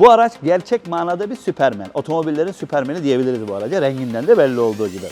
Bu araç gerçek manada bir süpermen. Otomobillerin süpermeni diyebiliriz bu araca. Renginden de belli olduğu gibi.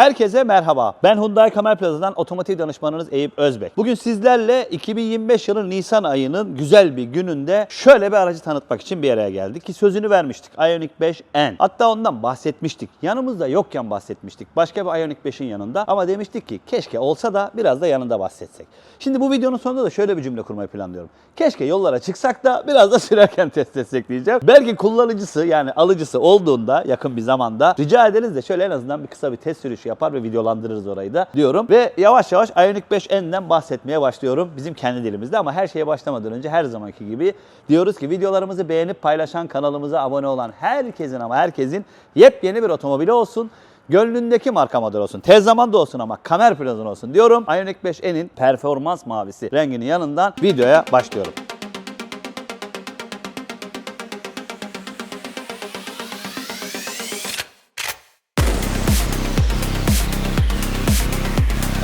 Herkese merhaba. Ben Hyundai Kamer Plaza'dan otomotiv danışmanınız Eyüp Özbek. Bugün sizlerle 2025 yılı Nisan ayının güzel bir gününde şöyle bir aracı tanıtmak için bir araya geldik ki sözünü vermiştik. Ioniq 5N. Hatta ondan bahsetmiştik. Yanımızda yokken bahsetmiştik. Başka bir Ioniq 5'in yanında ama demiştik ki keşke olsa da biraz da yanında bahsetsek. Şimdi bu videonun sonunda da şöyle bir cümle kurmayı planlıyorum. Keşke yollara çıksak da biraz da sürerken test etsek diyeceğim. Belki kullanıcısı yani alıcısı olduğunda yakın bir zamanda rica ederiz de şöyle en azından bir kısa bir test sürüşü yapar ve videolandırırız orayı da diyorum. Ve yavaş yavaş Ioniq 5N'den bahsetmeye başlıyorum bizim kendi dilimizde ama her şeye başlamadan önce her zamanki gibi diyoruz ki videolarımızı beğenip paylaşan kanalımıza abone olan herkesin ama herkesin yepyeni bir otomobili olsun. Gönlündeki marka model olsun. Tez zamanda olsun ama kamer plazın olsun diyorum. Ioniq 5N'in performans mavisi renginin yanından videoya başlıyorum.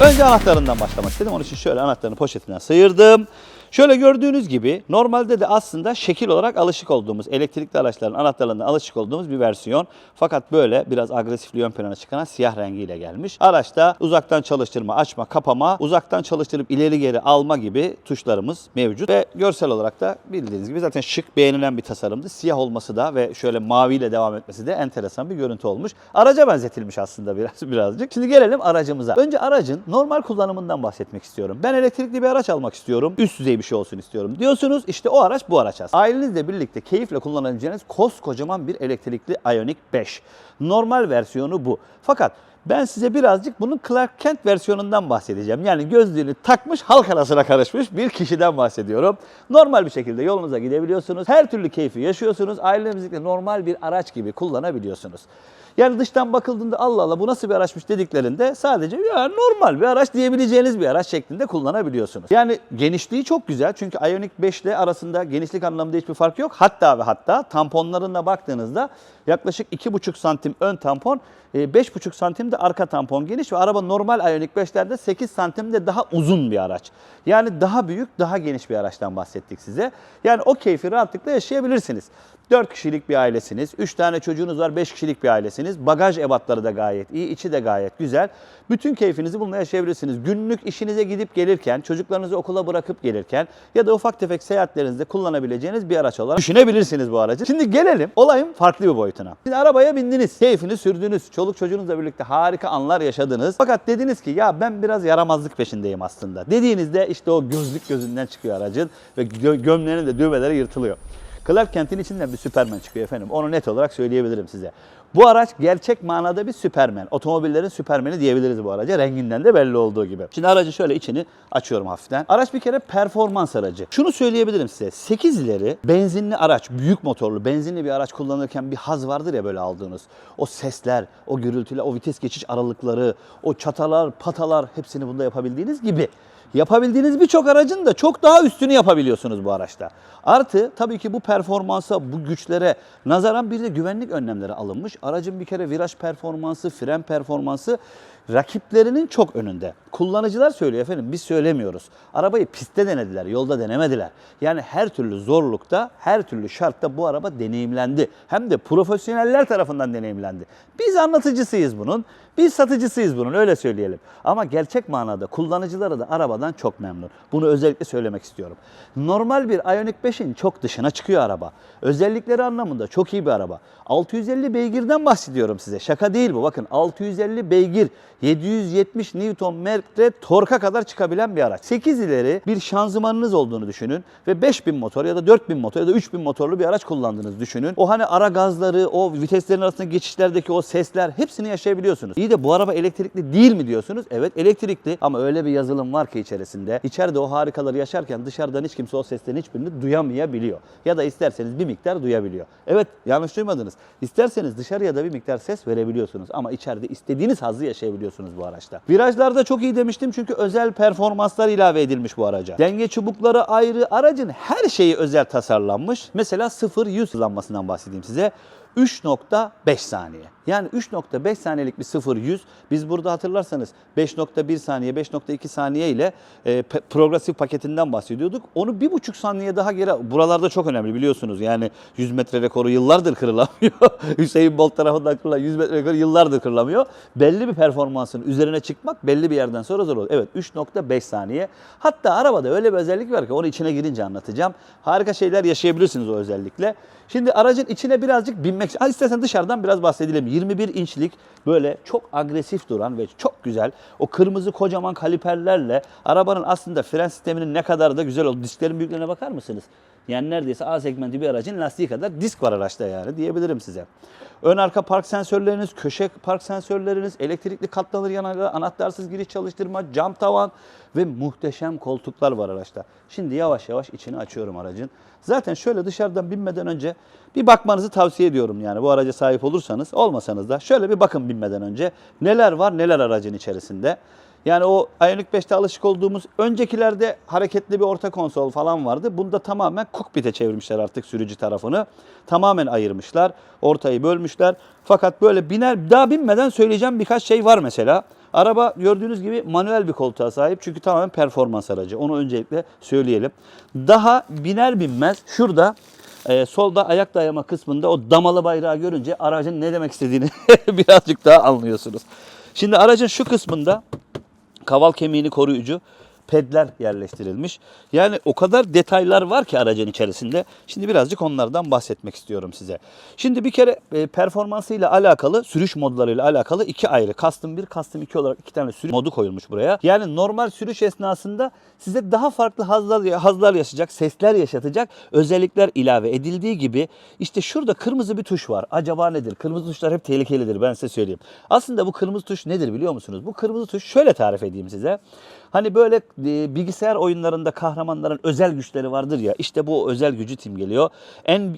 Önce anahtarından başlamak istedim. Onun için şöyle anahtarını poşetinden sıyırdım. Şöyle gördüğünüz gibi normalde de aslında şekil olarak alışık olduğumuz, elektrikli araçların anahtarlarından alışık olduğumuz bir versiyon. Fakat böyle biraz agresifliği ön plana çıkaran siyah rengiyle gelmiş. Araçta uzaktan çalıştırma, açma, kapama, uzaktan çalıştırıp ileri geri alma gibi tuşlarımız mevcut. Ve görsel olarak da bildiğiniz gibi zaten şık, beğenilen bir tasarımdı. Siyah olması da ve şöyle maviyle devam etmesi de enteresan bir görüntü olmuş. Araca benzetilmiş aslında biraz birazcık. Şimdi gelelim aracımıza. Önce aracın normal kullanımından bahsetmek istiyorum. Ben elektrikli bir araç almak istiyorum. Üst düzey bir şey olsun istiyorum diyorsunuz. İşte o araç bu araç aslında. Ailenizle birlikte keyifle kullanabileceğiniz koskocaman bir elektrikli Ioniq 5. Normal versiyonu bu. Fakat ben size birazcık bunun Clark Kent versiyonundan bahsedeceğim. Yani gözlüğünü takmış halk arasına karışmış bir kişiden bahsediyorum. Normal bir şekilde yolunuza gidebiliyorsunuz. Her türlü keyfi yaşıyorsunuz. Ailenizle normal bir araç gibi kullanabiliyorsunuz. Yani dıştan bakıldığında Allah Allah bu nasıl bir araçmış dediklerinde sadece ya normal bir araç diyebileceğiniz bir araç şeklinde kullanabiliyorsunuz. Yani genişliği çok güzel çünkü Ioniq 5 ile arasında genişlik anlamında hiçbir fark yok. Hatta ve hatta tamponlarına baktığınızda yaklaşık 2,5 santim ön tampon, e, 5,5 santim de arka tampon geniş ve araba normal Ioniq 5'lerde 8 santim de daha uzun bir araç. Yani daha büyük, daha geniş bir araçtan bahsettik size. Yani o keyfi rahatlıkla yaşayabilirsiniz. 4 kişilik bir ailesiniz, 3 tane çocuğunuz var, 5 kişilik bir ailesiniz. Bagaj ebatları da gayet iyi, içi de gayet güzel. Bütün keyfinizi bununla yaşayabilirsiniz. Günlük işinize gidip gelirken, çocuklarınızı okula bırakıp gelirken ya da ufak tefek seyahatlerinizde kullanabileceğiniz bir araç olarak düşünebilirsiniz bu aracı. Şimdi gelelim olayın farklı bir boyutuna. Şimdi arabaya bindiniz, keyfini sürdünüz, çoluk çocuğunuzla birlikte harika anlar yaşadınız. Fakat dediniz ki ya ben biraz yaramazlık peşindeyim aslında. Dediğinizde işte o gözlük gözünden çıkıyor aracın ve gö- gömleğinin de düğmeleri yırtılıyor. Clark Kent'in içinden bir Süpermen çıkıyor efendim. Onu net olarak söyleyebilirim size. Bu araç gerçek manada bir Süpermen. Otomobillerin Süpermeni diyebiliriz bu araca. Renginden de belli olduğu gibi. Şimdi aracı şöyle içini açıyorum hafiften. Araç bir kere performans aracı. Şunu söyleyebilirim size. 8 ileri benzinli araç, büyük motorlu benzinli bir araç kullanırken bir haz vardır ya böyle aldığınız. O sesler, o gürültüler, o vites geçiş aralıkları, o çatalar, patalar hepsini bunda yapabildiğiniz gibi yapabildiğiniz birçok aracın da çok daha üstünü yapabiliyorsunuz bu araçta. Artı tabii ki bu performansa, bu güçlere nazaran bir de güvenlik önlemleri alınmış. Aracın bir kere viraj performansı, fren performansı rakiplerinin çok önünde. Kullanıcılar söylüyor efendim biz söylemiyoruz. Arabayı pistte denediler, yolda denemediler. Yani her türlü zorlukta, her türlü şartta bu araba deneyimlendi. Hem de profesyoneller tarafından deneyimlendi. Biz anlatıcısıyız bunun, biz satıcısıyız bunun öyle söyleyelim. Ama gerçek manada kullanıcıları da arabadan çok memnun. Bunu özellikle söylemek istiyorum. Normal bir Ioniq 5'in çok dışına çıkıyor araba. Özellikleri anlamında çok iyi bir araba. 650 beygirden bahsediyorum size. Şaka değil bu. Bakın 650 beygir 770 Nm torka kadar çıkabilen bir araç. 8 ileri bir şanzımanınız olduğunu düşünün ve 5000 motor ya da 4000 motor ya da 3000 motorlu bir araç kullandığınızı düşünün. O hani ara gazları, o viteslerin arasındaki geçişlerdeki o sesler hepsini yaşayabiliyorsunuz. İyi de bu araba elektrikli değil mi diyorsunuz? Evet elektrikli ama öyle bir yazılım var ki içerisinde. İçeride o harikaları yaşarken dışarıdan hiç kimse o seslerin hiçbirini duyamayabiliyor. Ya da isterseniz bir miktar duyabiliyor. Evet yanlış duymadınız. İsterseniz dışarıya da bir miktar ses verebiliyorsunuz ama içeride istediğiniz hazzı yaşayabiliyorsunuz bu araçta. Virajlarda çok iyi demiştim çünkü özel performanslar ilave edilmiş bu araca. Denge çubukları ayrı, aracın her şeyi özel tasarlanmış. Mesela 0-100 hızlanmasından bahsedeyim size. 3.5 saniye. Yani 3.5 saniyelik bir 0-100 biz burada hatırlarsanız 5.1 saniye 5.2 saniye ile e, progresif paketinden bahsediyorduk. Onu 1.5 saniye daha geri buralarda çok önemli biliyorsunuz. Yani 100 metre rekoru yıllardır kırılamıyor. Hüseyin Bolt tarafından kırılan 100 metre rekoru yıllardır kırılamıyor. Belli bir performansın üzerine çıkmak belli bir yerden sonra zor olur. Evet 3.5 saniye. Hatta arabada öyle bir özellik var ki onu içine girince anlatacağım. Harika şeyler yaşayabilirsiniz o özellikle. Şimdi aracın içine birazcık binmek için. Ha, istersen dışarıdan biraz bahsedelim. 21 inçlik böyle çok agresif duran ve çok güzel o kırmızı kocaman kaliperlerle arabanın aslında fren sisteminin ne kadar da güzel olduğu. Disklerin büyüklüğüne bakar mısınız? Yani neredeyse A segmenti bir aracın lastiği kadar disk var araçta yani diyebilirim size. Ön arka park sensörleriniz, köşe park sensörleriniz, elektrikli katlanır yanarlar, anahtarsız giriş çalıştırma, cam tavan ve muhteşem koltuklar var araçta. Şimdi yavaş yavaş içini açıyorum aracın. Zaten şöyle dışarıdan binmeden önce bir bakmanızı tavsiye ediyorum yani bu araca sahip olursanız, olmasanız da şöyle bir bakın binmeden önce. Neler var neler aracın içerisinde. Yani o Ioniq 5'te alışık olduğumuz öncekilerde hareketli bir orta konsol falan vardı. Bunda tamamen cockpit'e çevirmişler artık sürücü tarafını. Tamamen ayırmışlar. Ortayı bölmüşler. Fakat böyle biner daha binmeden söyleyeceğim birkaç şey var mesela. Araba gördüğünüz gibi manuel bir koltuğa sahip çünkü tamamen performans aracı. Onu öncelikle söyleyelim. Daha biner binmez şurada e, solda ayak dayama kısmında o damalı bayrağı görünce aracın ne demek istediğini birazcık daha anlıyorsunuz. Şimdi aracın şu kısmında kaval kemiğini koruyucu pedler yerleştirilmiş. Yani o kadar detaylar var ki aracın içerisinde. Şimdi birazcık onlardan bahsetmek istiyorum size. Şimdi bir kere e, performansıyla alakalı, sürüş modlarıyla alakalı iki ayrı. Custom 1, Custom 2 olarak iki tane sürüş modu koyulmuş buraya. Yani normal sürüş esnasında size daha farklı hazlar, hazlar yaşayacak, sesler yaşatacak özellikler ilave edildiği gibi işte şurada kırmızı bir tuş var. Acaba nedir? Kırmızı tuşlar hep tehlikelidir ben size söyleyeyim. Aslında bu kırmızı tuş nedir biliyor musunuz? Bu kırmızı tuş şöyle tarif edeyim size. Hani böyle e, bilgisayar oyunlarında kahramanların özel güçleri vardır ya işte bu özel gücü timgeliyor.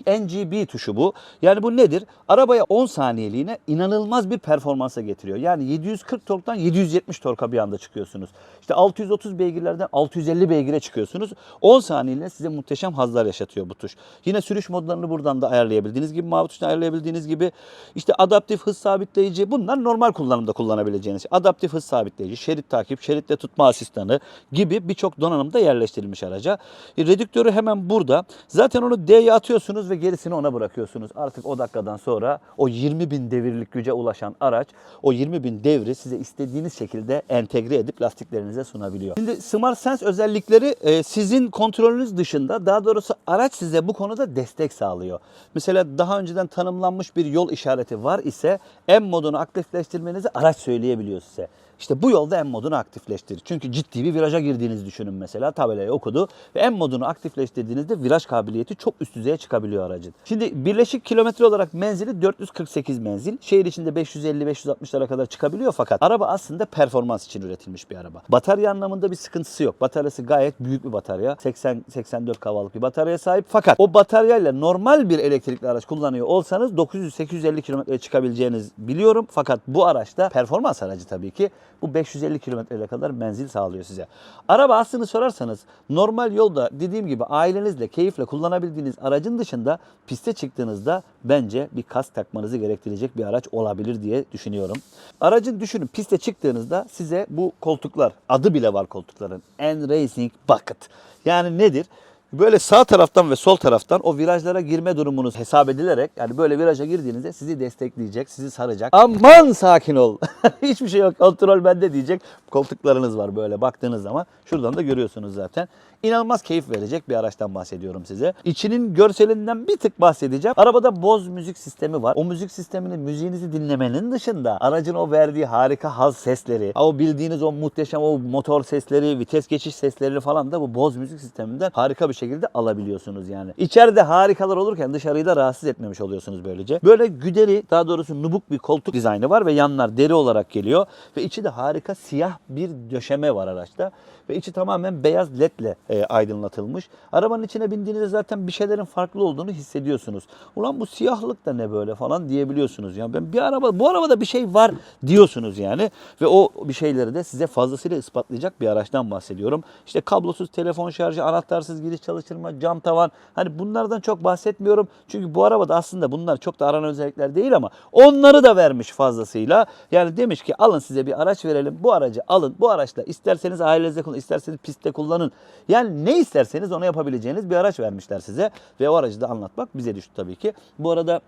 NGB tuşu bu. Yani bu nedir? Arabaya 10 saniyeliğine inanılmaz bir performansa getiriyor. Yani 740 torktan 770 torka bir anda çıkıyorsunuz. İşte 630 beygirlerden 650 beygire çıkıyorsunuz. 10 saniyeliğine size muhteşem hazlar yaşatıyor bu tuş. Yine sürüş modlarını buradan da ayarlayabildiğiniz gibi mavi tuştan ayarlayabildiğiniz gibi işte adaptif hız sabitleyici bunlar normal kullanımda kullanabileceğiniz. şey. Adaptif hız sabitleyici, şerit takip, şeritle tutma asistanı gibi birçok donanımda yerleştirilmiş araca. E, redüktörü hemen burada. Zaten onu D'ye atıyorsunuz ve gerisini ona bırakıyorsunuz. Artık o dakikadan sonra o 20 bin devirlik güce ulaşan araç o 20 bin devri size istediğiniz şekilde entegre edip lastiklerinize sunabiliyor. Şimdi Smart Sense özellikleri e, sizin kontrolünüz dışında daha doğrusu araç size bu konuda destek sağlıyor. Mesela daha önceden tanımlanmış bir yol işareti var ise M modunu aktifleştirmenizi araç söyleyebiliyor size. İşte bu yolda M modunu aktifleştir. Çünkü ciddi bir viraja girdiğinizi düşünün mesela. Tabelayı okudu ve M modunu aktifleştirdiğinizde viraj kabiliyeti çok üst düzeye çıkabiliyor aracın. Şimdi birleşik kilometre olarak menzili 448 menzil. Şehir içinde 550-560'lara kadar çıkabiliyor fakat araba aslında performans için üretilmiş bir araba. Batarya anlamında bir sıkıntısı yok. Bataryası gayet büyük bir batarya. 80-84 kavalık bir bataryaya sahip. Fakat o bataryayla normal bir elektrikli araç kullanıyor olsanız 900-850 kilometreye çıkabileceğiniz biliyorum. Fakat bu araçta performans aracı tabii ki bu 550 kilometreye kadar menzil sağlıyor size. Araba aslını sorarsanız normal yolda dediğim gibi ailenizle keyifle kullanabildiğiniz aracın dışında piste çıktığınızda bence bir kask takmanızı gerektirecek bir araç olabilir diye düşünüyorum. Aracın düşünün piste çıktığınızda size bu koltuklar adı bile var koltukların. N-Racing Bucket. Yani nedir? Böyle sağ taraftan ve sol taraftan o virajlara girme durumunuz hesap edilerek yani böyle viraja girdiğinizde sizi destekleyecek, sizi saracak. Aman sakin ol. Hiçbir şey yok. Kontrol bende diyecek. Koltuklarınız var böyle baktığınız zaman. Şuradan da görüyorsunuz zaten. İnanılmaz keyif verecek bir araçtan bahsediyorum size. İçinin görselinden bir tık bahsedeceğim. Arabada Bose müzik sistemi var. O müzik sisteminin müziğinizi dinlemenin dışında aracın o verdiği harika haz sesleri, o bildiğiniz o muhteşem o motor sesleri, vites geçiş sesleri falan da bu Bose müzik sisteminden harika bir şekilde alabiliyorsunuz yani. İçeride harikalar olurken dışarıyı da rahatsız etmemiş oluyorsunuz böylece. Böyle güderi daha doğrusu nubuk bir koltuk dizaynı var ve yanlar deri olarak geliyor ve içi de harika siyah bir döşeme var araçta ve içi tamamen beyaz ledle e, aydınlatılmış. Arabanın içine bindiğinizde zaten bir şeylerin farklı olduğunu hissediyorsunuz. Ulan bu siyahlık da ne böyle falan diyebiliyorsunuz. Yani ben bir araba bu arabada bir şey var diyorsunuz yani ve o bir şeyleri de size fazlasıyla ispatlayacak bir araçtan bahsediyorum. İşte kablosuz telefon şarjı, anahtarsız giriş çalıştırma, cam tavan. Hani bunlardan çok bahsetmiyorum. Çünkü bu arabada aslında bunlar çok da aranan özellikler değil ama onları da vermiş fazlasıyla. Yani demiş ki alın size bir araç verelim. Bu aracı alın. Bu araçla isterseniz ailenizde kullanın, isterseniz pistte kullanın. Yani ne isterseniz onu yapabileceğiniz bir araç vermişler size. Ve o aracı da anlatmak bize düştü tabii ki. Bu arada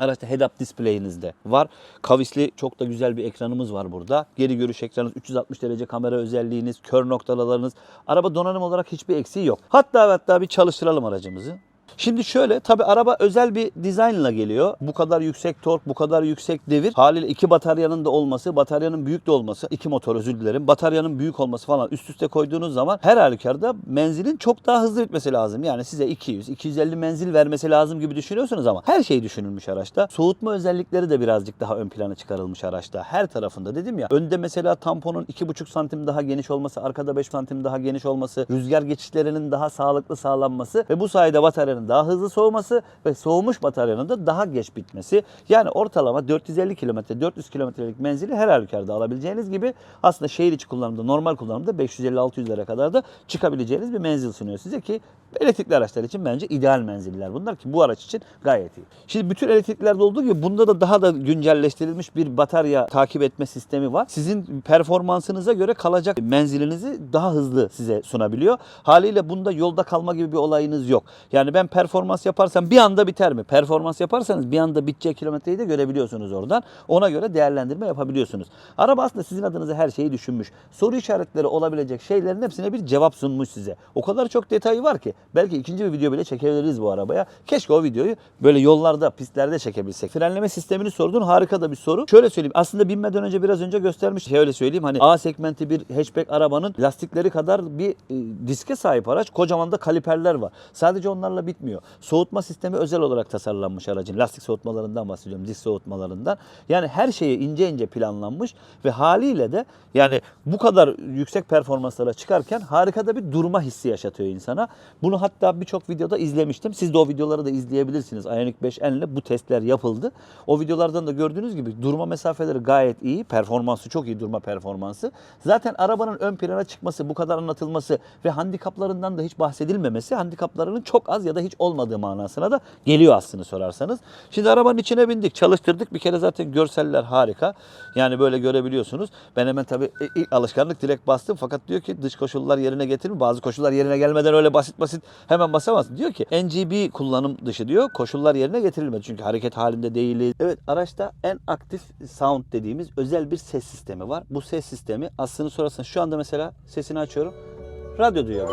Araçta head-up display'iniz de var. Kavisli çok da güzel bir ekranımız var burada. Geri görüş ekranınız, 360 derece kamera özelliğiniz, kör noktalarınız. Araba donanım olarak hiçbir eksiği yok. Hatta hatta bir çalıştıralım aracımızı. Şimdi şöyle tabi araba özel bir dizaynla geliyor. Bu kadar yüksek tork, bu kadar yüksek devir. Haliyle iki bataryanın da olması, bataryanın büyük de olması, iki motor özür dilerim. Bataryanın büyük olması falan üst üste koyduğunuz zaman her halükarda menzilin çok daha hızlı bitmesi lazım. Yani size 200, 250 menzil vermesi lazım gibi düşünüyorsunuz ama her şey düşünülmüş araçta. Soğutma özellikleri de birazcık daha ön plana çıkarılmış araçta. Her tarafında dedim ya. Önde mesela tamponun 2,5 santim daha geniş olması, arkada 5 santim daha geniş olması, rüzgar geçişlerinin daha sağlıklı sağlanması ve bu sayede bataryanın daha hızlı soğuması ve soğumuş bataryanın da daha geç bitmesi. Yani ortalama 450 kilometre, 400 kilometrelik menzili her halükarda alabileceğiniz gibi aslında şehir içi kullanımda, normal kullanımda 550-600'lere kadar da çıkabileceğiniz bir menzil sunuyor size ki elektrikli araçlar için bence ideal menziller bunlar ki bu araç için gayet iyi. Şimdi bütün elektriklerde olduğu gibi bunda da daha da güncelleştirilmiş bir batarya takip etme sistemi var. Sizin performansınıza göre kalacak menzilinizi daha hızlı size sunabiliyor. Haliyle bunda yolda kalma gibi bir olayınız yok. Yani ben performans yaparsam bir anda biter mi? Performans yaparsanız bir anda biteceği kilometreyi de görebiliyorsunuz oradan. Ona göre değerlendirme yapabiliyorsunuz. Araba aslında sizin adınıza her şeyi düşünmüş. Soru işaretleri olabilecek şeylerin hepsine bir cevap sunmuş size. O kadar çok detayı var ki belki ikinci bir video bile çekebiliriz bu arabaya. Keşke o videoyu böyle yollarda, pistlerde çekebilsek. Frenleme sistemini sordun harika da bir soru. Şöyle söyleyeyim aslında binmeden önce biraz önce göstermiş. Şöyle söyleyeyim hani A segmenti bir hatchback arabanın lastikleri kadar bir e, diske sahip araç. Kocaman da kaliperler var. Sadece onlarla bitmiyor. Soğutma sistemi özel olarak tasarlanmış aracın. Lastik soğutmalarından bahsediyorum. Disk soğutmalarından. Yani her şeye ince ince planlanmış ve haliyle de yani bu kadar yüksek performanslara çıkarken harika da bir durma hissi yaşatıyor insana. Bunu hatta birçok videoda izlemiştim. Siz de o videoları da izleyebilirsiniz. Ioniq 5N ile bu testler yapıldı. O videolardan da gördüğünüz gibi durma mesafeleri gayet iyi. Performansı çok iyi durma performansı. Zaten arabanın ön plana çıkması, bu kadar anlatılması ve handikaplarından da hiç bahsedilmemesi handikaplarının çok az ya da hiç olmadığı manasına da geliyor aslını sorarsanız. Şimdi arabanın içine bindik, çalıştırdık. Bir kere zaten görseller harika. Yani böyle görebiliyorsunuz. Ben hemen tabii ilk alışkanlık direkt bastım fakat diyor ki dış koşullar yerine getirin. Bazı koşullar yerine gelmeden öyle basit basit hemen basamazsın. Diyor ki NGB kullanım dışı diyor. Koşullar yerine getirilmedi. Çünkü hareket halinde değiliz. Evet araçta en aktif sound dediğimiz özel bir ses sistemi var. Bu ses sistemi aslını sorarsanız şu anda mesela sesini açıyorum. Radyo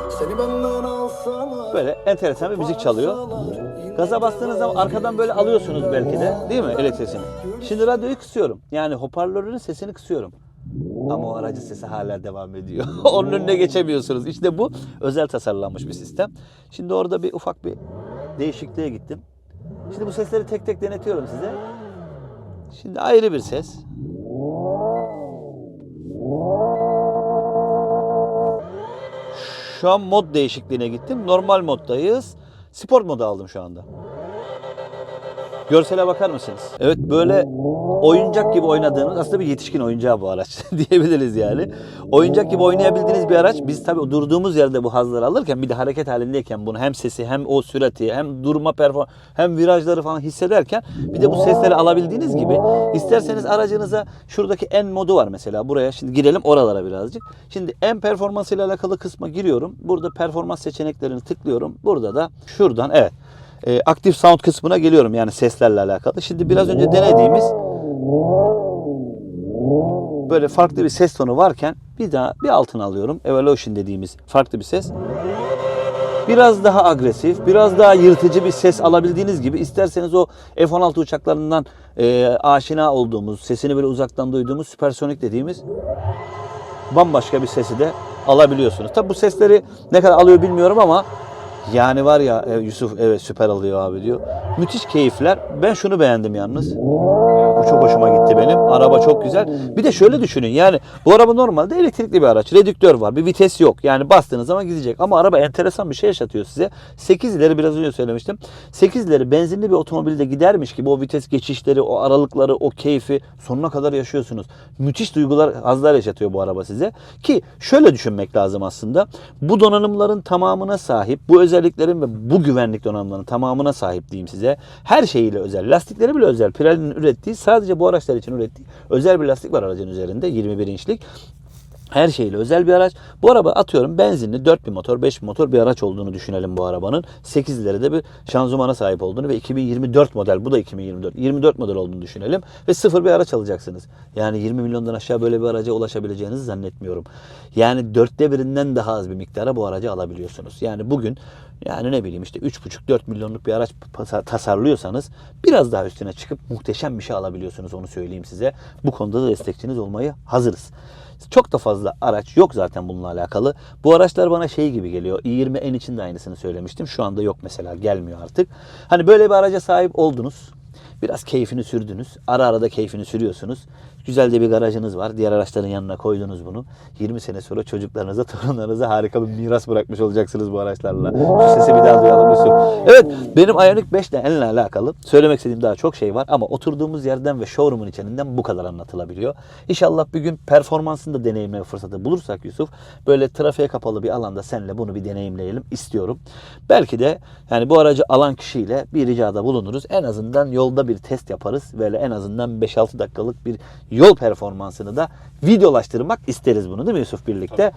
alsalar Böyle enteresan bir müzik çalıyor. Gaza bastığınız zaman arkadan böyle alıyorsunuz belki de değil mi elektriğini? Şimdi radyoyu kısıyorum. Yani hoparlörün sesini kısıyorum. Ama o aracın sesi hala devam ediyor. Onun önüne geçemiyorsunuz. İşte bu özel tasarlanmış bir sistem. Şimdi orada bir ufak bir değişikliğe gittim. Şimdi bu sesleri tek tek denetiyorum size. Şimdi ayrı bir ses. Şu an mod değişikliğine gittim. Normal moddayız. Sport modu aldım şu anda. Görsele bakar mısınız? Evet böyle oyuncak gibi oynadığınız aslında bir yetişkin oyuncağı bu araç diyebiliriz yani. Oyuncak gibi oynayabildiğiniz bir araç. Biz tabii durduğumuz yerde bu hazları alırken bir de hareket halindeyken bunu hem sesi hem o sürati hem durma performans hem virajları falan hissederken bir de bu sesleri alabildiğiniz gibi isterseniz aracınıza şuradaki en modu var mesela buraya şimdi girelim oralara birazcık. Şimdi en performansıyla alakalı kısma giriyorum. Burada performans seçeneklerini tıklıyorum. Burada da şuradan evet e, aktif sound kısmına geliyorum yani seslerle alakalı. Şimdi biraz önce denediğimiz böyle farklı bir ses tonu varken bir daha bir altına alıyorum. Evolution dediğimiz farklı bir ses. Biraz daha agresif, biraz daha yırtıcı bir ses alabildiğiniz gibi isterseniz o F-16 uçaklarından e, aşina olduğumuz, sesini böyle uzaktan duyduğumuz süpersonik dediğimiz bambaşka bir sesi de alabiliyorsunuz. Tabi bu sesleri ne kadar alıyor bilmiyorum ama yani var ya e, Yusuf evet süper alıyor abi diyor. Müthiş keyifler. Ben şunu beğendim yalnız. Bu çok hoşuma gitti etti benim. Araba çok güzel. Bir de şöyle düşünün yani bu araba normalde elektrikli bir araç. Redüktör var. Bir vites yok. Yani bastığınız zaman gidecek. Ama araba enteresan bir şey yaşatıyor size. 8 ileri biraz önce söylemiştim. 8 ileri benzinli bir otomobilde gidermiş gibi o vites geçişleri, o aralıkları, o keyfi sonuna kadar yaşıyorsunuz. Müthiş duygular, hazlar yaşatıyor bu araba size. Ki şöyle düşünmek lazım aslında. Bu donanımların tamamına sahip, bu özelliklerin ve bu güvenlik donanımlarının tamamına sahip diyeyim size. Her şeyiyle özel. Lastikleri bile özel. Pirelli'nin ürettiği, sadece bu araçlar için ürettiği özel bir lastik var aracın üzerinde. 21 inçlik. Her şeyle özel bir araç. Bu araba atıyorum benzinli 4 bin motor 5 bin motor bir araç olduğunu düşünelim bu arabanın. 8 ileride bir şanzımana sahip olduğunu ve 2024 model bu da 2024. 24 model olduğunu düşünelim ve sıfır bir araç alacaksınız. Yani 20 milyondan aşağı böyle bir araca ulaşabileceğinizi zannetmiyorum. Yani dörtte birinden daha az bir miktara bu aracı alabiliyorsunuz. Yani bugün yani ne bileyim işte 3,5-4 milyonluk bir araç tasarlıyorsanız biraz daha üstüne çıkıp muhteşem bir şey alabiliyorsunuz onu söyleyeyim size. Bu konuda da destekçiniz olmayı hazırız. Çok da fazla araç yok zaten bununla alakalı. Bu araçlar bana şey gibi geliyor. i20 N için de aynısını söylemiştim. Şu anda yok mesela gelmiyor artık. Hani böyle bir araca sahip oldunuz. Biraz keyfini sürdünüz. Ara ara da keyfini sürüyorsunuz. Güzel de bir garajınız var. Diğer araçların yanına koydunuz bunu. 20 sene sonra çocuklarınıza, torunlarınıza harika bir miras bırakmış olacaksınız bu araçlarla. Şu sesi bir daha duyalım Yusuf. Evet benim Ioniq 5 ile N'le alakalı söylemek istediğim daha çok şey var ama oturduğumuz yerden ve showroom'un içinden bu kadar anlatılabiliyor. İnşallah bir gün performansını da deneyimleme fırsatı bulursak Yusuf böyle trafiğe kapalı bir alanda seninle bunu bir deneyimleyelim istiyorum. Belki de yani bu aracı alan kişiyle bir ricada bulunuruz. En azından yolda bir test yaparız. Böyle en azından 5-6 dakikalık bir yol performansını da videolaştırmak isteriz bunu değil mi Yusuf birlikte?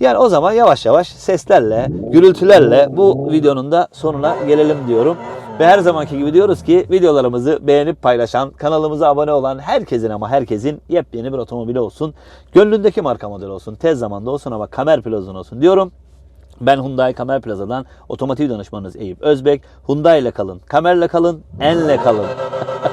Yani o zaman yavaş yavaş seslerle, gürültülerle bu videonun da sonuna gelelim diyorum. Ve her zamanki gibi diyoruz ki videolarımızı beğenip paylaşan, kanalımıza abone olan herkesin ama herkesin yepyeni bir otomobili olsun. Gönlündeki marka model olsun, tez zamanda olsun ama kamer plazon olsun diyorum. Ben Hyundai Kamer Plaza'dan otomotiv danışmanınız Eyüp Özbek. Hyundai ile kalın, Kamer'le kalın, En'le kalın.